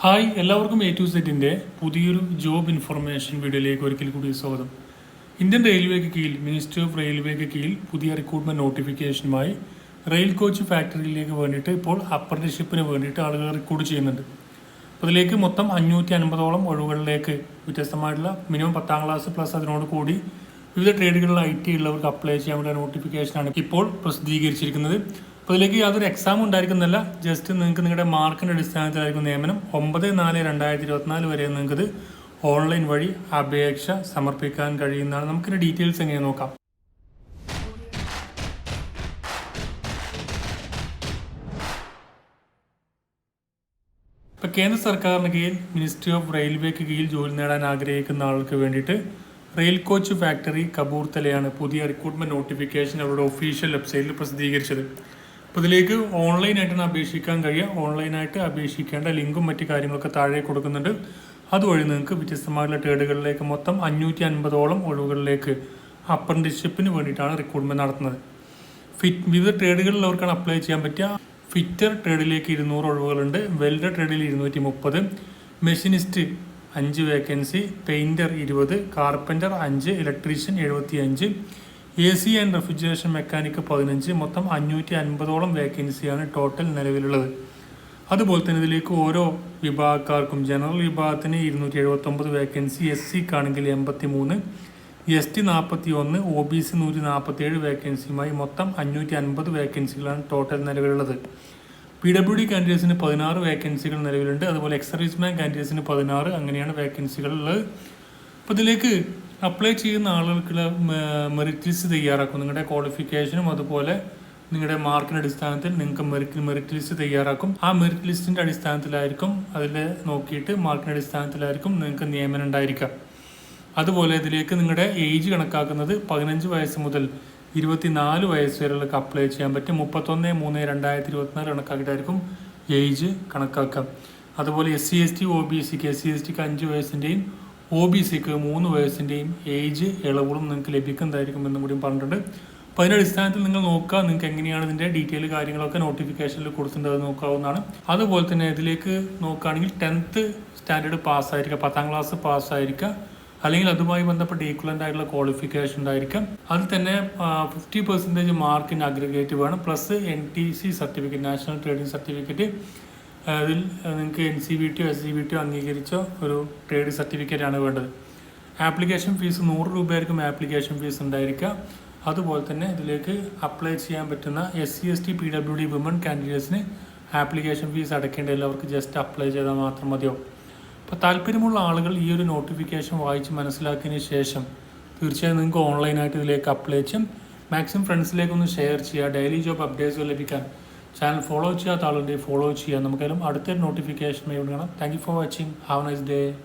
Hi എല്ലാവർക്കും A to സെറ്റിന്റെ പുതിയൊരു ജോബ് ഇൻഫർമേഷൻ വീഡിയോയിലേക്ക് ഒരിക്കൽ കൂടി സ്വാഗതം. ഇന്ത്യൻ റെയിൽവേക്ക് കീഴിൽ മിനിസ്റ്റർ ഓഫ് റെയിൽവേക്ക് കീഴിൽ പുതിയ റിക്രൂട്ട്മെന്റ് നോട്ടിഫിക്കേഷനുമായി റെയിൽ കോച്ച് ഫാക്ടറിയിലേക്ക് വേണ്ടിയിട്ട് ഇപ്പോൾ അപ്രന്റീഷിപ്പിന് വേണ്ടിയിട്ട് ആളുകൾ റിക്രൂട്ട് ചെയ്യുന്നുണ്ട്. അപ്പോൾ അതിലേക്ക് മൊത്തം അഞ്ഞൂറ്റി അൻപതോളം ഒഴിവുകളിലേക്ക് വ്യത്യസ്തമായിട്ടുള്ള മിനിമം പത്താം ക്ലാസ് പ്ലസ് അതിനോട് കൂടി വിവിധ ട്രേഡുകളിൽ ഐ ടി ഉള്ളവർക്ക് അപ്ലൈ വേണ്ട നോട്ടിഫിക്കേഷനാണ് ഇപ്പോൾ പ്രസിദ്ധീകരിച്ചിരിക്കുന്നത്. അപ്പോൾ ഇതിലേക്ക് യാതൊരു എക്സാം ഉണ്ടായിരിക്കുന്നില്ല ജസ്റ്റ് നിങ്ങൾക്ക് നിങ്ങളുടെ മാർക്കിന്റെ അടിസ്ഥാനത്തിലായിരിക്കും നിയമനം. ഒമ്പത് നാല് രണ്ടായിരത്തി ഇരുപത്തിനാല് വരെ നിങ്ങൾക്ക് ഇത് ഓൺലൈൻ വഴി അപേക്ഷ സമർപ്പിക്കാൻ കഴിയുന്നതാണ്. നമുക്കിതിന്റെ ഡീറ്റെയിൽസ് എങ്ങനെ നോക്കാം. ഇപ്പോൾ കേന്ദ്ര സർക്കാരിന് കീഴിൽ മിനിസ്ട്രി ഓഫ് റെയിൽവേക്ക് കീഴിൽ ജോലി നേടാൻ ആഗ്രഹിക്കുന്ന ആൾക്ക് വേണ്ടിയിട്ട് റെയിൽ കോച്ച് ഫാക്ടറി കപൂർത്തലയാണ് പുതിയ റിക്രൂട്ട്മെന്റ് നോട്ടിഫിക്കേഷൻ അവരുടെ ഒഫീഷ്യൽ വെബ്സൈറ്റിൽ പ്രസിദ്ധീകരിച്ചത്. അപ്പോൾ ഇതിലേക്ക് ഓൺലൈനായിട്ടാണ് അപേക്ഷിക്കാൻ കഴിയുക. ഓൺലൈനായിട്ട് അപേക്ഷിക്കേണ്ട ലിങ്കും മറ്റ് കാര്യങ്ങളൊക്കെ താഴെ കൊടുക്കുന്നുണ്ട്. അതുവഴി നിങ്ങൾക്ക് വ്യത്യസ്തമായിട്ടുള്ള ട്രേഡുകളിലേക്ക് മൊത്തം അഞ്ഞൂറ്റി അൻപതോളം ഒഴിവുകളിലേക്ക് അപ്രന്റിഷിപ്പിന് വേണ്ടിയിട്ടാണ് റിക്രൂട്ട്മെന്റ് നടത്തുന്നത്. ഫിറ്റ് വിവിധ ട്രേഡുകളിൽ അവർക്കാണ് അപ്ലൈ ചെയ്യാൻ പറ്റുക. ഫിറ്റർ ട്രേഡിലേക്ക് ഇരുന്നൂറ് ഒഴിവുകളുണ്ട്. വെൽഡർ ട്രേഡിൽ ഇരുന്നൂറ്റി മുപ്പത് മെഷീനിസ്റ്റ് അഞ്ച് വേക്കൻസി പെയിന്റർ ഇരുപത്. കാർപ്പന്റർ അഞ്ച്. ഇലക്ട്രീഷ്യൻ എഴുപത്തി അഞ്ച് A C and refrigeration mechanic പതിനഞ്ച് മൊത്തം അഞ്ഞൂറ്റി അൻപതോളം വേക്കൻസിയാണ് ടോട്ടൽ നിലവിലുള്ളത്. അതുപോലെ തന്നെ ഇതിലേക്ക് ഓരോ വിഭാഗക്കാർക്കും ജനറൽ വിഭാഗത്തിന് ഇരുന്നൂറ്റി എഴുപത്തൊമ്പത് വേക്കൻസി എസ് സിക്കാണെങ്കിൽ എൺപത്തി മൂന്ന് എസ് ടി നാൽപ്പത്തി ഒന്ന് ഒ ബി സി നൂറ്റി നാൽപ്പത്തി ഏഴ് വേക്കൻസിയുമായി മൊത്തം അഞ്ഞൂറ്റി അൻപത് വേക്കൻസികളാണ് ടോട്ടൽ നിലവിലുള്ളത്. പി ഡബ്ല്യു ഡി കാൻഡിഡേറ്റ്സിന് പതിനാറ് വേക്കൻസികൾ നിലവിലുണ്ട്. അതുപോലെ എക്സർവീസ് മാൻ കാൻഡിഡേറ്റ്സിന് പതിനാറ് അങ്ങനെയാണ് വേക്കൻസികൾ ഉള്ളത് അപ്പോൾ ഇതിലേക്ക് അപ്ലൈ ചെയ്യുന്ന ആളുകൾക്കുള്ള മെറിറ്റ് ലിസ്റ്റ് തയ്യാറാക്കും. നിങ്ങളുടെ ക്വാളിഫിക്കേഷനും അതുപോലെ നിങ്ങളുടെ മാർക്കിന്റെ അടിസ്ഥാനത്തിൽ നിങ്ങൾക്ക് മെറിറ്റ് മെറിറ്റ് ലിസ്റ്റ് തയ്യാറാക്കും. ആ മെറിറ്റ് ലിസ്റ്റിന്റെ അടിസ്ഥാനത്തിലായിരിക്കും അതിൽ നോക്കിയിട്ട് മാർക്കിന്റെ അടിസ്ഥാനത്തിലായിരിക്കും നിങ്ങൾക്ക് നിയമനം ഉണ്ടായിരിക്കുക. അതുപോലെ ഇതിലേക്ക് നിങ്ങളുടെ ഏജ് കണക്കാക്കുന്നത് പതിനഞ്ച് വയസ്സ് മുതൽ ഇരുപത്തിനാല് വയസ്സ് വരെയുള്ള അപ്ലൈ ചെയ്യാൻ പറ്റും. മുപ്പത്തൊന്ന് മൂന്ന് രണ്ടായിരത്തി ഇരുപത്തിനാല് കണക്കാക്കിയിട്ടായിരിക്കും ഏജ് കണക്കാക്കാം അതുപോലെ S C S T O B സിക്ക് എസ് സി എസ് ടിക്ക് അഞ്ച് വയസ്സിന്റെയും ഒ ബി സിക്ക് മൂന്ന് വയസ്സിന്റെയും ഏജ് ഇളവുകളും നിങ്ങൾക്ക് ലഭിക്കുന്നതായിരിക്കും എന്നും കൂടി പറഞ്ഞിട്ടുണ്ട്. അപ്പോൾ അതിന്റെ അടിസ്ഥാനത്തിൽ നിങ്ങൾ നോക്കുക നിങ്ങൾക്ക് എങ്ങനെയാണ് ഇതിന്റെ ഡീറ്റെയിൽ കാര്യങ്ങളൊക്കെ നോട്ടിഫിക്കേഷനിൽ കൊടുത്തിട്ടുണ്ട് നോക്കാവുന്നതാണ്. അതുപോലെ തന്നെ ഇതിലേക്ക് നോക്കുകയാണെങ്കിൽ ടെൻത്ത് സ്റ്റാൻഡേർഡ് പാസ്സായിരിക്കുക പത്താം ക്ലാസ് പാസ്സായിരിക്കുക അല്ലെങ്കിൽ അതുമായി ബന്ധപ്പെട്ട് ഈക്വലന്റ് ആയിട്ടുള്ള ക്വാളിഫിക്കേഷൻ ഉണ്ടായിരിക്കാം അതിൽ തന്നെ ഫിഫ്റ്റി പെർസെന്റേജ് മാർക്കിന് അഗ്രിഗേറ്റ് വേണം plus N T C certificate national trading certificate അതിൽ നിങ്ങൾക്ക് എൻ സി ബി ടിയോ എസ് സി ബി ടിയോ അംഗീകരിച്ച ഒരു ട്രേഡ് ആണ് വേണ്ടത്. ആപ്ലിക്കേഷൻ ഫീസ് നൂറ് രൂപയായിരിക്കും ആപ്ലിക്കേഷൻ ഫീസ് ഉണ്ടായിരിക്കുക. അതുപോലെ തന്നെ ഇതിലേക്ക് അപ്ലൈ ചെയ്യാൻ പറ്റുന്ന S C S T P W D women കാൻഡിഡേറ്റ്സിന് application fees അടയ്ക്കേണ്ടതില്ല അവർക്ക് ജസ്റ്റ് അപ്ലൈ ചെയ്താൽ മാത്രം മതിയാവും. അപ്പോൾ താല്പര്യമുള്ള ആളുകൾ ഈ ഒരു നോട്ടിഫിക്കേഷൻ വായിച്ച് മനസ്സിലാക്കിയതിന് ശേഷം തീർച്ചയായും നിങ്ങൾക്ക് ഓൺലൈനായിട്ട് ഇതിലേക്ക് അപ്ലൈ ചെയ്യും. മാക്സിമം ഫ്രണ്ട്സിലേക്കൊന്ന് ഷെയർ ചെയ്യുക. ഡെയിലി ജോബ് അപ്ഡേറ്റ്സ് ലഭിക്കാൻ ചാനൽ ഫോളോ ചെയ്യാത്ത ആളുണ്ടെങ്കിൽ ഫോളോ ചെയ്യാം. നമുക്കതിലും അടുത്തൊരു നോട്ടിഫിക്കേഷൻ കാണാം thank you for watching have nice day